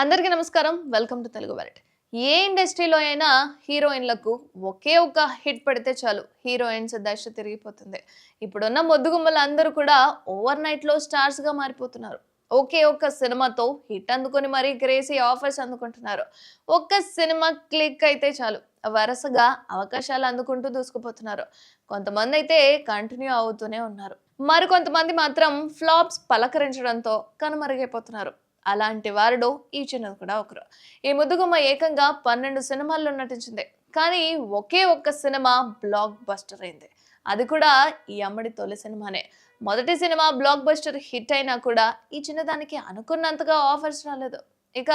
అందరికీ నమస్కారం. Welcome to Telugu world ఏ ఇండస్ట్రీలో అయినా హీరోయిన్లకు ఒకే ఒక హిట్ పడితే చాలు. హీరోయిన్స్ దశ తిరిగిపోతుంది. ఇప్పుడున్న మొద్దుగుమ్మలు అందరూ కూడా ఓవర్ నైట్లో స్టార్స్గా మారిపోతున్నారు. ఒకే ఒక్క సినిమాతో హిట్ అందుకొని మరీ గ్రేసీ ఆఫర్స్ అందుకుంటున్నారు. ఒక్క సినిమా క్లిక్ అయితే చాలు. వరుసగా అవకాశాలు అందుకుంటూ దూసుకుపోతున్నారు. కొంతమంది అయితే కంటిన్యూ అవుతూనే ఉన్నారు. మరికొంతమంది మాత్రం ఫ్లాప్స్ పలకరించడంతో కనుమరుగైపోతున్నారు. అలాంటి వారిలో ఈ చిన్నది కూడా ఒకరు. ఈ ముద్దుగుమ్మ ఏకంగా పన్నెండు సినిమాల్లో నటించింది. కానీ ఒకే ఒక్క సినిమా బ్లాక్ బస్టర్ అయింది. అది కూడా ఈ అమ్మడి తొలి సినిమానే. మొదటి సినిమా బ్లాక్ బస్టర్ హిట్ అయినా కూడా ఈ చిన్నదానికి అనుకున్నంతగా ఆఫర్స్ రాలేదు. ఇక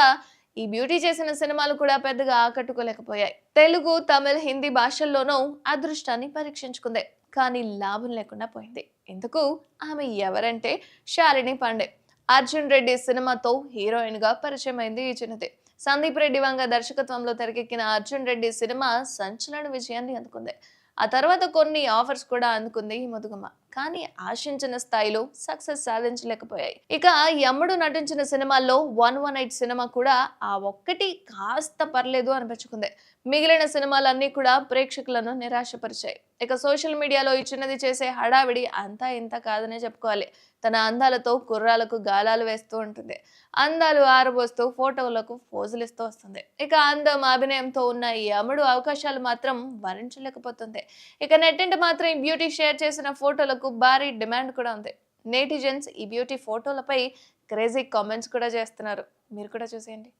ఈ బ్యూటీ చేసిన సినిమాలు కూడా పెద్దగా ఆకట్టుకోలేకపోయాయి. తెలుగు తమిళ్ హిందీ భాషల్లోనూ అదృష్టాన్ని పరీక్షించుకుంది. కానీ లాభం లేకుండా పోయింది. ఇందుకు ఆమె ఎవరంటే శాలిని పాండే. అర్జున్ రెడ్డి సినిమాతో హీరోయిన్గా పరిచయమైంది ఈ చిన్నది. సందీప్ రెడ్డి వంగ దర్శకత్వంలో తెరకెక్కిన అర్జున్ రెడ్డి సినిమా సంచలన విజయాన్ని అందుకుంది. ఆ తర్వాత కొన్ని ఆఫర్స్ కూడా అందుకుంది ఈ ముదుగుమ్మ. కానీ ఆశించిన స్థాయిలో సక్సెస్ సాధించలేకపోయాయి. ఇక యముడు నటించిన సినిమాల్లో వన్ వన్ ఎయిట్ సినిమా కూడా ఆ ఒక్కటి కాస్త పర్లేదు అనిపించుకుంది. మిగిలిన సినిమాలన్నీ కూడా ప్రేక్షకులను నిరాశపరిచాయి. ఇక సోషల్ మీడియాలో ఈ చిన్నది చేసే హడావిడి అంతా ఇంత కాదనే చెప్పుకోవాలి. తన అందాలతో కుర్రాలకు గాలాలు వేస్తూ ఉంటుంది. అందాలు ఆరబోస్తూ ఫోటోలకు పోజులు ఇస్తూ వస్తుంది. ఇక అందం అభినయంతో ఉన్న ఈ అమడు అవకాశాలు మాత్రం వరించలేకపోతుంది. ఇక నెట్టింట మాత్రం బ్యూటీ షేర్ చేసిన ఫోటోలకు భారీ డిమాండ్ కూడా ఉంది. నేటిజన్స్ ఈ బ్యూటీ ఫోటోలపై క్రేజీ కామెంట్స్ కూడా చేస్తున్నారు. మీరు కూడా చూసేయండి.